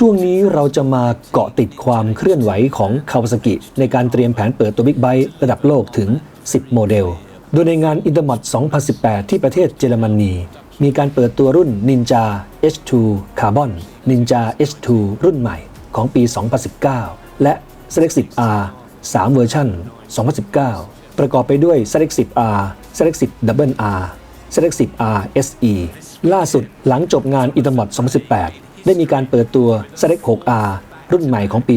ช่วงนี้เราจะมาเกาะติดความเคลื่อนไหวของคาวาซากิ ในการเตรียมแผนเปิดตัวบิ๊กไบค์ระดับโลกถึง 10 โมเดล โดยในงานอินเตอร์มอ t 2018 ที่ประเทศเยอรมนี มีการเปิดตัวรุ่น Ninja H2 Carbon Ninja H2 รุ่นใหม่ของปี 2019 และ Select 10R 3 เวอร์ชัน2019 ประกอบไปด้วย Select 10R Select 10 Double R Select 10R SE ล่าสุดหลังจบงานอินเตอร์มอ t 2018 ได้มีการเปิดตัว Select 6R รุ่นใหม่ของปี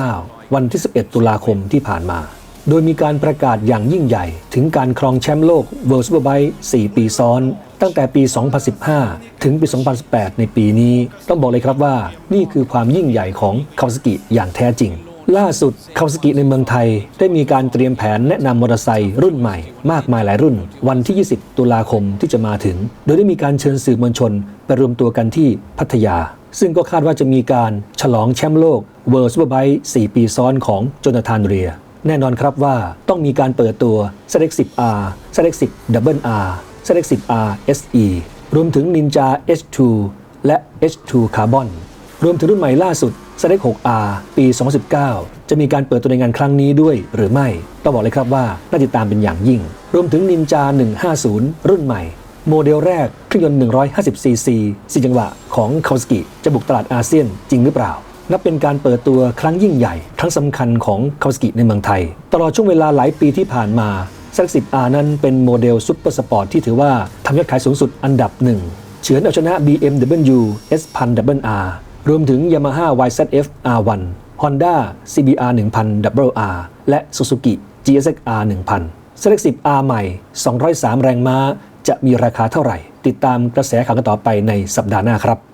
2019 วันที่ 11 ตุลาคมที่ผ่านมา โดยมีการประกาศอย่างยิ่งใหญ่ ถึงการครองแชมป์โลก World Superbike 4 ปีซ้อน ตั้งแต่ปี 2015 ถึงปี 2018 ในปีนี้ ต้องบอกเลยครับว่า นี่คือความยิ่งใหญ่ของคาวาซากิอย่างแท้จริงล่าสุดคาวาซากิในเมืองไทย ได้มีการเตรียมแผนแนะนำมอเตอร์ไซค์รุ่นใหม่ มากมายหลายรุ่น วันที่ 20 ตุลาคมที่จะมาถึง โดยได้มีการเชิญสื่อมวลชน ไปรวมตัวกันที่พัทยา ซึ่งก็คาดว่าจะมีการฉลองแชมป์โลก World Superbike 4ปีซ้อนของโจนาธานเรีย แน่นอนครับว่าต้องมีการเปิดตัว s e l e c 10R s e l e c 10 Double R s e l e c 10R SE รวมถึง Ninja H2 และ H2 Carbon รวมถึงรุ่นใหม่ล่าสุด s e l e c 6R ปี 2019 จะมีการเปิดตัวในงานครั้งนี้ด้วยหรือไม่ ต้องบอกเลยครับว่าน่าติดตามเป็นอย่างยิ่ง รวมถึง Ninja 150 รุ่นใหม่ โมเดลแรกเครื่องยนต์ 150cc 4จังหวะของคาวสกิจะบุกตลาดอาเซียนจริงหรือเปล่า นับเป็นการเปิดตัวครั้งยิ่งใหญ่ ครั้งสำคัญของคาวสกิในเมืองไทย ตลอดช่วงเวลาหลายปีที่ผ่านมา s 10 R นั้นเป็นโมเดลซุปเปอร์สปอร์ตที่ถือว่าทำยอดขายสูงสุดอันดับหนึ่งเฉือนเอาชนะ BMW S 1 0 0 R รวมถึง Yamaha YZF R1 Honda CBR 1000 WR และ Suzuki GSX R 1000 Select 10 R ใหม่ 203 แรงม้า จะมีราคาเท่าไหร่ ติดตามกระแสข่าวกันต่อไปในสัปดาห์หน้าครับ